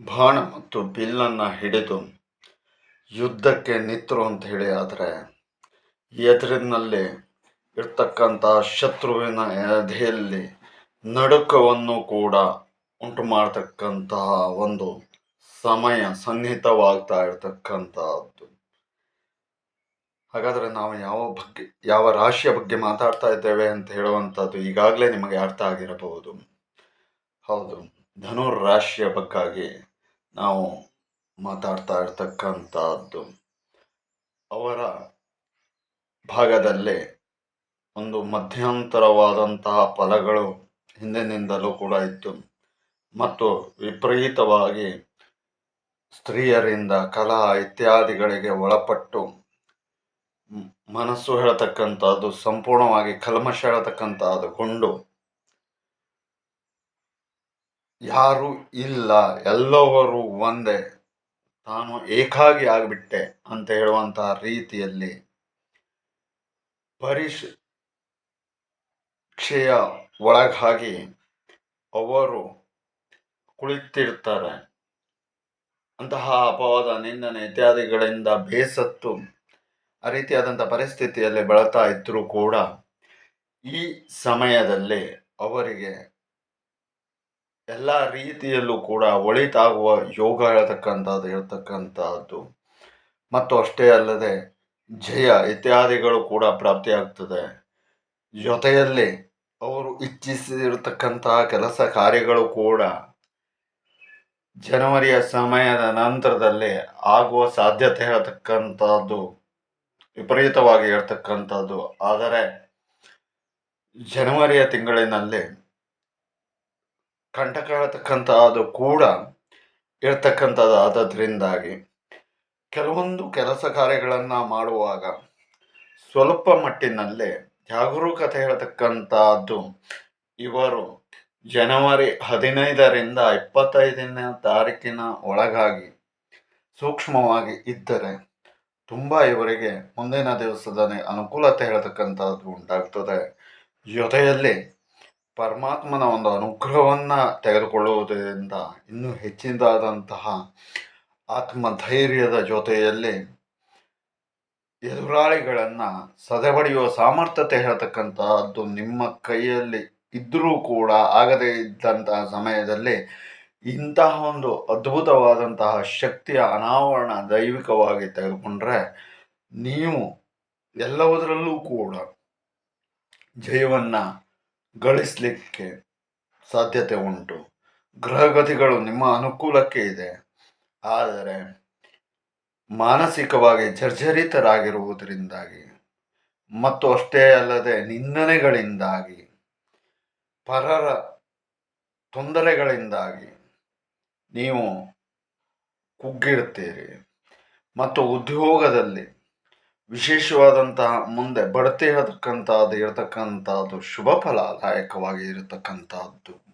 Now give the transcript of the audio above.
ಬಾಣ ಮತ್ತು ಬಿಲ್ಲನ್ನು ಹಿಡಿದು ಯುದ್ಧಕ್ಕೆ ನಿಂತರು ಅಂತ ಹೇಳಿ ಆದರೆ ಎದುರಿನಲ್ಲಿ ಇರ್ತಕ್ಕಂಥ ಶತ್ರುವಿನ ಎದೆಯಲ್ಲಿ ನಡುಕವನ್ನು ಕೂಡ ಉಂಟು ಮಾಡತಕ್ಕಂತಹ ಒಂದು ಸಮಯ ಸನ್ನಿಹಿತವಾಗ್ತಾ ಇರತಕ್ಕಂತಹದ್ದು ಹಾಗಾದರೆ ನಾವು ಯಾವ ಬಗ್ಗೆ, ಯಾವ ರಾಶಿಯ ಬಗ್ಗೆ ಮಾತಾಡ್ತಾ ಇದ್ದೇವೆ ಅಂತ ಹೇಳುವಂಥದ್ದು ಈಗಾಗಲೇ ನಿಮಗೆ ಅರ್ಥ ಆಗಿರಬಹುದು. ಹೌದು, ಧನುರ್ ರಾಶಿಯ ಬಗ್ಗಾಗಿ ನಾವು ಮಾತಾಡ್ತಾ ಇರ್ತಕ್ಕಂಥದ್ದು. ಅವರ ಭಾಗದಲ್ಲಿ ಒಂದು ಮಧ್ಯಂತರವಾದಂತಹ ಫಲಗಳು ಹಿಂದಿನಿಂದಲೂ ಕೂಡ ಇತ್ತು. ಮತ್ತು ವಿಪರೀತವಾಗಿ ಸ್ತ್ರೀಯರಿಂದ ಕಲಾ ಇತ್ಯಾದಿಗಳಿಗೆ ಒಳಪಟ್ಟು ಮನಸ್ಸು ಹೇಳತಕ್ಕಂಥದ್ದು, ಸಂಪೂರ್ಣವಾಗಿ ಕಲ್ಮಶ ಹೇಳತಕ್ಕಂಥದ್ದು, ಗೊಂಡು ಯಾರು ಇಲ್ಲ, ಎಲ್ಲವರು ಒಂದೇ. ತಾನು ಏಕಾಗಿ ಆಗಿಬಿಟ್ಟೆ ಅಂತ ಹೇಳುವಂತಹ ರೀತಿಯಲ್ಲಿ ಪರೀಕ್ಷೆಯ ಕ್ಷಯ ಒಳಗಾಗಿ ಅವರು ಕುಳಿತಿರ್ತಾರೆ. ಅಂತಹ ಅಪವಾದ, ನಿಂದನೆ ಇತ್ಯಾದಿಗಳಿಂದ ಬೇಸತ್ತು ಆ ರೀತಿಯಾದಂಥ ಪರಿಸ್ಥಿತಿಯಲ್ಲಿ ಬೆಳತಾ ಇದ್ದರೂ ಕೂಡ ಈ ಸಮಯದಲ್ಲಿ ಅವರಿಗೆ ಎಲ್ಲ ರೀತಿಯಲ್ಲೂ ಕೂಡ ಒಳಿತಾಗುವ ಯೋಗ ಹೇಳ್ತಕ್ಕಂಥದ್ದು ಇರತಕ್ಕಂಥದ್ದು. ಮತ್ತು ಅಷ್ಟೇ ಅಲ್ಲದೆ ಜಯ ಇತ್ಯಾದಿಗಳು ಕೂಡ ಪ್ರಾಪ್ತಿಯಾಗ್ತದೆ. ಜೊತೆಯಲ್ಲಿ ಅವರು ಇಚ್ಛಿಸಿರ್ತಕ್ಕಂತಹ ಕೆಲಸ ಕಾರ್ಯಗಳು ಕೂಡ ಜನವರಿಯ ಸಮಯದ ನಂತರದಲ್ಲಿ ಆಗುವ ಸಾಧ್ಯತೆ ಹೇಳ್ತಕ್ಕಂಥದ್ದು ವಿಪರೀತವಾಗಿ ಹೇಳ್ತಕ್ಕಂಥದ್ದು ಆದರೆ, ಜನವರಿಯ ತಿಂಗಳಿನಲ್ಲಿ ಕಂಟಕ ಹೇಳ್ತಕ್ಕಂಥದ್ದು ಕೂಡ ಇರ್ತಕ್ಕಂಥದ್ದು ಆದದ್ರಿಂದಾಗಿ ಕೆಲವೊಂದು ಕೆಲಸ ಕಾರ್ಯಗಳನ್ನು ಮಾಡುವಾಗ ಸ್ವಲ್ಪ ಮಟ್ಟಿನಲ್ಲೇ ಜಾಗರೂಕತೆ ಹೇಳ್ತಕ್ಕಂಥದ್ದು ಇವರು ಜನವರಿ ಹದಿನೈದರಿಂದ ಇಪ್ಪತ್ತೈದನೇ ತಾರೀಕಿನ ಒಳಗಾಗಿ ಸೂಕ್ಷ್ಮವಾಗಿ ಇದ್ದರೆ ತುಂಬ ಇವರಿಗೆ ಮುಂದಿನ ದಿವಸದ ಅನುಕೂಲತೆ ಹೇಳ್ತಕ್ಕಂಥದ್ದು ಉಂಟಾಗ್ತದೆ. ಜೊತೆಯಲ್ಲಿ ಪರಮಾತ್ಮನ ಒಂದು ಅನುಗ್ರಹವನ್ನು ತೆಗೆದುಕೊಳ್ಳುವುದರಿಂದ ಇನ್ನೂ ಹೆಚ್ಚಿನದಾದಂತಹ ಆತ್ಮಧೈರ್ಯದ ಜೊತೆಯಲ್ಲಿ ಎದುರಾಳಿಗಳನ್ನು ಸದೆಬಡಿಯುವ ಸಾಮರ್ಥ್ಯತೆ ಹೇಳ್ತಕ್ಕಂತಹದ್ದು ನಿಮ್ಮ ಕೈಯಲ್ಲಿ ಇದ್ದರೂ ಕೂಡ ಆಗದೇ ಇದ್ದಂತಹ ಸಮಯದಲ್ಲಿ ಇಂತಹ ಒಂದು ಅದ್ಭುತವಾದಂತಹ ಶಕ್ತಿಯ ಅನಾವರಣ ದೈವಿಕವಾಗಿ ತೆಗೆದುಕೊಂಡ್ರೆ ನೀವು ಎಲ್ಲವುದರಲ್ಲೂ ಕೂಡ ಜಯವನ್ನು ಗಳಿಸಲಿಕ್ಕೆ ಸಾಧ್ಯತೆ ಉಂಟು. ಗ್ರಹಗತಿಗಳು ನಿಮ್ಮ ಅನುಕೂಲಕ್ಕೆ ಇದೆ. ಆದರೆ ಮಾನಸಿಕವಾಗಿ ಜರ್ಜರಿತರಾಗಿರುವುದರಿಂದಾಗಿ ಮತ್ತು ಅಷ್ಟೇ ಅಲ್ಲದೆ ನಿಂದನೆಗಳಿಂದಾಗಿ, ಪರರ ತೊಂದರೆಗಳಿಂದಾಗಿ ನೀವು ಕುಗ್ಗಿರುತ್ತೀರಿ. ಮತ್ತು ಉದ್ಯೋಗದಲ್ಲಿ ವಿಶೇಷವಾದಂತಹ ಮುಂದೆ ಬಡತಿ ಇರತಕ್ಕಂಥದ್ದು ಇರತಕ್ಕಂಥದ್ದು ಶುಭ ಫಲದಾಯಕವಾಗಿ ಇರತಕ್ಕಂಥದ್ದು.